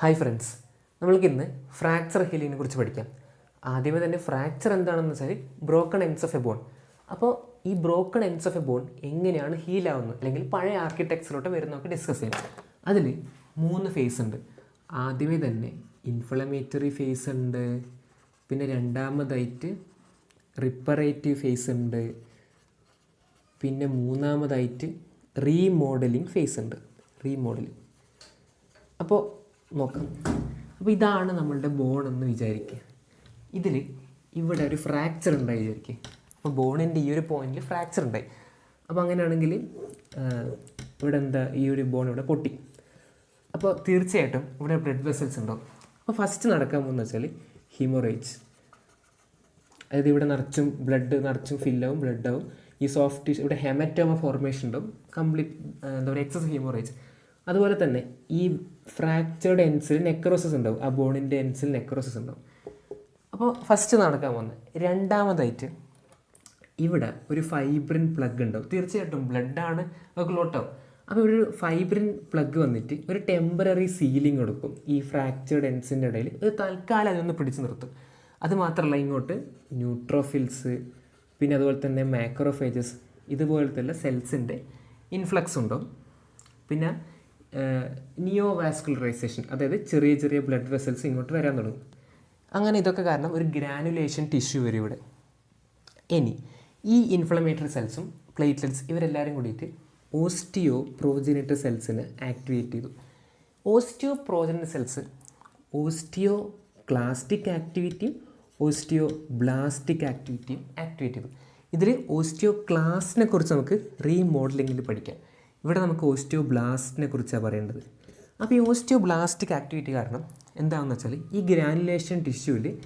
Hi friends നമ്മൾക്കിന്ന് fracture ഹീലിങ്ങിനെ കുറിച്ച് പഠിക്കാം. ആദ്യമേ തന്നെ ഫ്രാക്ചർ എന്താണെന്ന് വെച്ചാൽ broken ends of a bone അപ്പോൾ ഈ broken ends of a bone എങ്ങനെയാണ് ഹീലാവുന്നത് അല്ലെങ്കിൽ പഴയ ആർക്കിടെക്ചറിലോട്ട് വരുന്നതൊക്കെ ഡിസ്കസ് ചെയ്യാം. അതിൽ മൂന്ന് ഫേസ് ഉണ്ട്. ആദ്യമേ തന്നെ ഇൻഫ്ലമേറ്ററി ഫേസ് ഉണ്ട്. പിന്നെ രണ്ടാമതായിട്ട് റിപ്പറേറ്റീവ് ഫേസ് ഉണ്ട്. പിന്നെ മൂന്നാമതായിട്ട് റീമോഡലിംഗ് ഫേസ് ഉണ്ട്. റീമോഡലിംഗ് അപ്പോൾ നോക്കാം. അപ്പോൾ ഇതാണ് നമ്മളുടെ ബോൺ എന്ന് വിചാരിക്കുക. ഇതിൽ ഇവിടെ ഒരു ഫ്രാക്ചർ ഉണ്ടായി വിചാരിക്കുക. അപ്പോൾ ബോണിന്റെ ഈ ഒരു പോയിന്റിൽ ഫ്രാക്ചർ ഉണ്ടായി. അപ്പോൾ അങ്ങനെയാണെങ്കിൽ ഇവിടെ എന്താ ഈ ഒരു ബോൺ ഇവിടെ പൊട്ടി. അപ്പോൾ തീർച്ചയായിട്ടും ഇവിടെ ബ്ലഡ് വെസൽസ് ഉണ്ടാവും. അപ്പോൾ ഫസ്റ്റ് നടക്കാൻ പോകുന്നത് വെച്ചാൽ ഹിമോറേജ് അതായത് ഇവിടെ നിറച്ചും ബ്ലഡ് നിറച്ചും ഫില്ലാവും ബ്ലഡ് ആവും. ഈ സോഫ്റ്റ് ടിഷ്യൂ ഇവിടെ ഹെമറ്റോമ ഫോർമേഷൻ ഉണ്ടാവും. കംപ്ലീറ്റ് എന്താ പറയുക എക്സസ് ഹീമോറേജ് അതുപോലെ തന്നെ ഈ ഫ്രാക്ചേർഡ് എൻസിൽ നെക്രോസിസ് ഉണ്ടാവും. ആ ബോണിന്റെ എൻസിൽ നെക്രോസിസ് ഉണ്ടാവും. അപ്പോൾ ഫസ്റ്റ് നടക്കാൻ പോകുന്നത് രണ്ടാമതായിട്ട് ഇവിടെ ഒരു ഫൈബ്രിൻ പ്ലഗ് ഉണ്ടാവും. തീർച്ചയായിട്ടും ബ്ലഡാണ് അത് ക്ലോട്ടാവും അപ്പോൾ ഒരു ഫൈബ്രിൻ പ്ലഗ് വന്നിട്ട് ഒരു ടെമ്പററി സീലിംഗ് കൊടുക്കും. ഈ ഫ്രാക്ചേർഡ് എൻസിന്റെ ഇടയിൽ. ഒരു തൽക്കാലം അതൊന്ന് പിടിച്ചു നിർത്തും. അത് മാത്രമല്ല ഇങ്ങോട്ട് ന്യൂട്രോഫിൽസ് പിന്നെ അതുപോലെ തന്നെ മാക്രോഫേജസ് ഇതുപോലത്തെ സെൽസിന്റെ ഇൻഫ്ലക്സ് ഉണ്ടാവും. പിന്നെ നിയോ വാസ്കുലറൈസേഷൻ അതായത് ചെറിയ ചെറിയ ബ്ലഡ് വെസൽസ് ഇങ്ങോട്ട് വരാൻ തുടങ്ങും. അങ്ങനെ ഇതൊക്കെ കാരണം ഒരു ഗ്രാനുലേഷൻ ടിഷ്യൂ വരും ഇവിടെ. ഇനി ഈ ഇൻഫ്ലമേറ്ററി സെൽസും പ്ലേറ്റ്ലെറ്റ്സ് ഇവരെല്ലാവരും കൂടിയിട്ട് ഓസ്റ്റിയോ പ്രോജനിറ്റർ സെൽസിനെ ആക്ടിവേറ്റ് ചെയ്തു. Osteoprogenitor cells osteoclastic ആക്ടിവിറ്റിയും ഓസ്റ്റിയോ ബ്ലാസ്റ്റിക് ആക്ടിവിറ്റിയും ആക്ടിവേറ്റ് ചെയ്തു. ഇതിൽ ഓസ്റ്റിയോ ക്ലാസിനെ കുറിച്ച് നമുക്ക് റീമോഡലിങ്ങിൽ പഠിക്കാം. ഇവിടെ നമുക്ക് ഓസ്റ്റിയോ ബ്ലാസ്റ്റിനെ കുറിച്ചാണ് പറയേണ്ടത്. അപ്പോൾ ഈ ഓസ്റ്റിയോ ബ്ലാസ്റ്റിക് ആക്ടിവിറ്റി കാരണം എന്താണെന്ന് വെച്ചാൽ ഈ ഗ്രാനുലേഷൻ ടിഷ്യൂവിൽ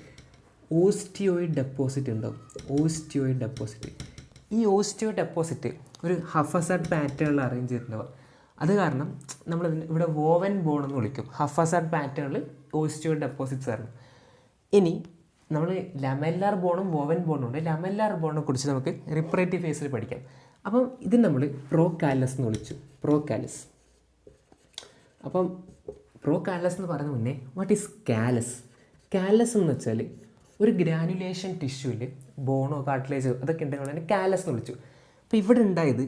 ഓസ്റ്റിയോയിഡ് ഡെപ്പോസിറ്റ് ഉണ്ടാവും. ഓസ്റ്റിയോയിഡ് ഡെപ്പോസിറ്റ് ഈ ഓസ്റ്റിയോ ഡെപ്പോസിറ്റ് ഒരു ഹഫസഡ് പാറ്റേണിൽ അറേഞ്ച് ചെയ്തിട്ടുണ്ടാവുക. അത് കാരണം നമ്മൾ ഇവിടെ വോവൻ ബോൺ എന്ന് വിളിക്കും. ഹഫസഡ് പാറ്റേണിൽ ഓസ്റ്റിയോ ഡെപ്പോസിറ്റ്സ് ആയിരുന്നു. ഇനി നമ്മൾ ലമെല്ലാർ ബോണും വോവൻ ബോണും ഉണ്ട്. ലമെല്ലാർ ബോണിനെ കുറിച്ച് നമുക്ക് റിപ്പറേറ്റീവ് ഫേസിൽ പഠിക്കാം. അപ്പം ഇത് നമ്മൾ പ്രോ കാലസ് എന്ന് വിളിച്ചു. പ്രോ കാലസ് അപ്പം പ്രോ കാലസ് എന്ന് പറയുന്ന മുന്നേ വാട്ട് ഈസ് കാലസ് കാലസ് എന്ന് വെച്ചാൽ ഒരു ഗ്രാനുലേഷൻ ടിഷ്യൂവിൽ ബോണോ കാർട്ടിലേജോ അതൊക്കെ ഉണ്ടെങ്കിൽ തന്നെ കാലസ് എന്ന് വിളിച്ചു. അപ്പോൾ ഇവിടെ ഉണ്ടായത്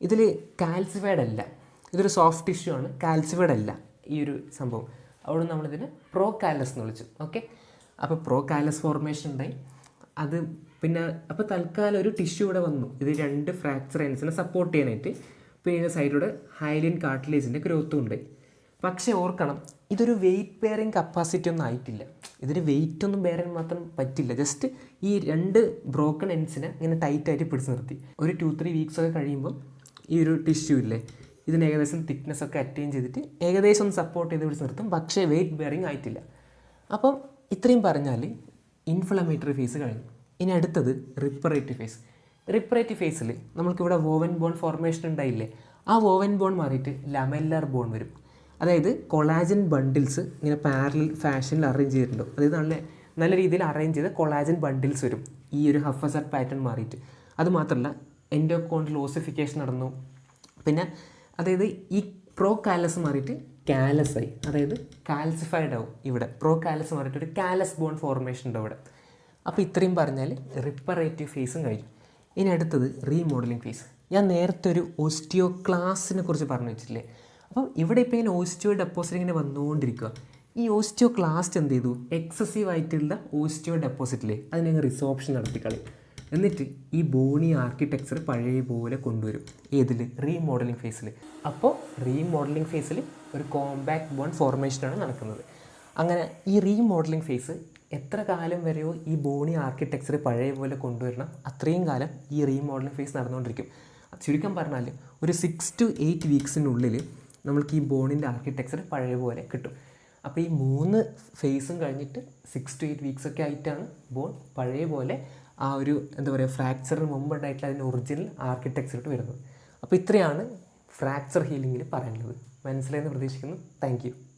ഇതിൽ കാൽസിഫൈഡ് അല്ല. ഇതൊരു സോഫ്റ്റ് ടിഷ്യൂ ആണ് കാൽസിഫൈഡ് അല്ല ഈ ഒരു സംഭവം. അവിടെ നമ്മളിതിനെ പ്രോ കാലസ് എന്ന് വിളിച്ചു. ഓക്കെ അപ്പോൾ പ്രോ കാലസ് ഫോർമേഷൻ ഉണ്ടായി അത് പിന്നെ അപ്പോൾ തൽക്കാലം ഒരു ടിഷ്യൂ ഇവിടെ വന്നു. ഇത് രണ്ട് ഫ്രാക്ചർ എൻസിനെ സപ്പോർട്ട് ചെയ്യാനായിട്ട്. പിന്നെ സൈഡിലൂടെ ഹൈലിൻ കാർട്ടിലേജിന്റെ ഗ്രോത്തും ഉണ്ട്. പക്ഷേ ഓർക്കണം ഇതൊരു വെയിറ്റ് ബെയറിങ് കപ്പാസിറ്റി ഒന്നും ആയിട്ടില്ല. ഇതിന് വെയിറ്റ് ഒന്നും ബെയർ ചെയ്യാൻ മാത്രം പറ്റില്ല. ജസ്റ്റ് ഈ രണ്ട് ബ്രോക്കൺ എൻസിനെ ഇങ്ങനെ ടൈറ്റായിട്ട് പിടിച്ച് നിർത്തി. ഒരു ടു ത്രീ വീക്സ് ഒക്കെ കഴിയുമ്പോൾ ഈ ഒരു ടിഷ്യൂ ഇല്ലേ ഇതിന് ഏകദേശം തിക്നെസ് ഒക്കെ അറ്റൈൻ ചെയ്തിട്ട് ഏകദേശം ഒന്ന് സപ്പോർട്ട് ചെയ്ത് പിടിച്ച് നിർത്തും. പക്ഷേ വെയിറ്റ് ബെയറിങ് ആയിട്ടില്ല. അപ്പം ഇത്രയും പറഞ്ഞാൽ ഇൻഫ്ലമേറ്ററി ഫേസ് കഴിഞ്ഞു. ഇനി അടുത്തത് റിപ്പറേറ്റീവ് ഫേസ് റിപ്പറേറ്റീവ് ഫേസിൽ നമുക്കിവിടെ വോവൻ ബോൺ ഫോർമേഷൻ ഉണ്ടായില്ലേ? ആ വോവൻ ബോൺ മാറിയിട്ട് ലമെല്ലർ ബോൺ വരും. അതായത് കൊളാജൻ ബണ്ടിൽസ് ഇങ്ങനെ പാരലൽ ഫാഷനിൽ അറേഞ്ച് ചെയ്തിട്ടുണ്ടാവും അതായത് നല്ല നല്ല രീതിയിൽ അറേഞ്ച് ചെയ്ത കൊളാജൻ ബണ്ടിൽസ് വരും. ഈ ഒരു ഹഫസർ പാറ്റേൺ മാറിയിട്ട്. അതുമാത്രമല്ല എൻഡോകോണ്ടിൽ ഓസിഫിക്കേഷൻ നടന്നു. പിന്നെ അതായത് ഈ പ്രോ കാലസ് മാറിയിട്ട് കാലസ്. ആയി അതായത് കാൽസിഫൈഡ് ആവും ഇവിടെ. പ്രോ കാലസ് പറഞ്ഞിട്ട് ഒരു കാലസ് ബോൺ ഫോർമേഷൻ ഉണ്ട് ഇവിടെ അപ്പോൾ ഇത്രയും പറഞ്ഞാൽ റിപ്പറേറ്റീവ് ഫേസും കഴിഞ്ഞു. ഇനി അടുത്തത് റീമോഡലിംഗ് ഫേസ് ഞാൻ നേരത്തെ ഒരു ഓസ്റ്റിയോ ക്ലാസിനെ കുറിച്ച് പറഞ്ഞു വെച്ചില്ലേ അപ്പം ഇവിടെ ഇപ്പോൾ ഇങ്ങനെ ഓസ്റ്റിയോ ഡെപ്പോസിറ്റ് ഇങ്ങനെ വന്നുകൊണ്ടിരിക്കുക ഈ ഓസ്റ്റിയോ ക്ലാസ്റ്റ് എന്ത് ചെയ്തു? എക്സസീവ് ആയിട്ടുള്ള ഓസ്റ്റിയോ ഡെപ്പോസിറ്റിലെ അതിനെ റിസോപ്ഷൻ നടത്തിക്കളി എന്നിട്ട് ഈ ബോണി ആർക്കിടെക്ചർ പഴയ പോലെ കൊണ്ടുവരും. ഏതിൽ റീമോഡലിംഗ് ഫേസിൽ അപ്പോൾ റീമോഡലിംഗ് ഫേസിൽ ഒരു കോമ്പാക്ട് ബോൺ ഫോർമേഷനാണ് നടക്കുന്നത്. അങ്ങനെ ഈ റീമോഡലിംഗ് ഫേസ് എത്ര കാലം വരെയോ ഈ ബോണി ആർക്കിടെക്ചർ പഴയ പോലെ കൊണ്ടുവരണം? അത്രയും കാലം ഈ റീമോഡലിംഗ് ഫേസ് നടന്നുകൊണ്ടിരിക്കും. ചുരുക്കം പറഞ്ഞാൽ ഒരു സിക്സ് ടു എയ്റ്റ് വീക്സിനുള്ളിൽ നമ്മൾക്ക് ഈ ബോണിന്റെ ആർക്കിടെക്ചർ പഴയ പോലെ കിട്ടും. അപ്പോൾ ഈ മൂന്ന് ഫേസും കഴിഞ്ഞിട്ട് സിക്സ് ടു എയ്റ്റ് വീക്സ് ഒക്കെ ആയിട്ടാണ് ബോൺ പഴയ പോലെ ആ ഒരു എന്താ പറയുക ഫ്രാക്ചറിന് മുമ്പുണ്ടായിട്ടുള്ള അതിന്റെ ഒറിജിനൽ ആർക്കിടെക്ചറിട്ട് വരുന്നത്. അപ്പോൾ ഇത്രയാണ് ഫ്രാക്ചർ ഹീലിങ്ങിൽ പറയാനുള്ളത്. മനസ്സിലായെന്ന് പ്രതീക്ഷിക്കുന്നു. താങ്ക്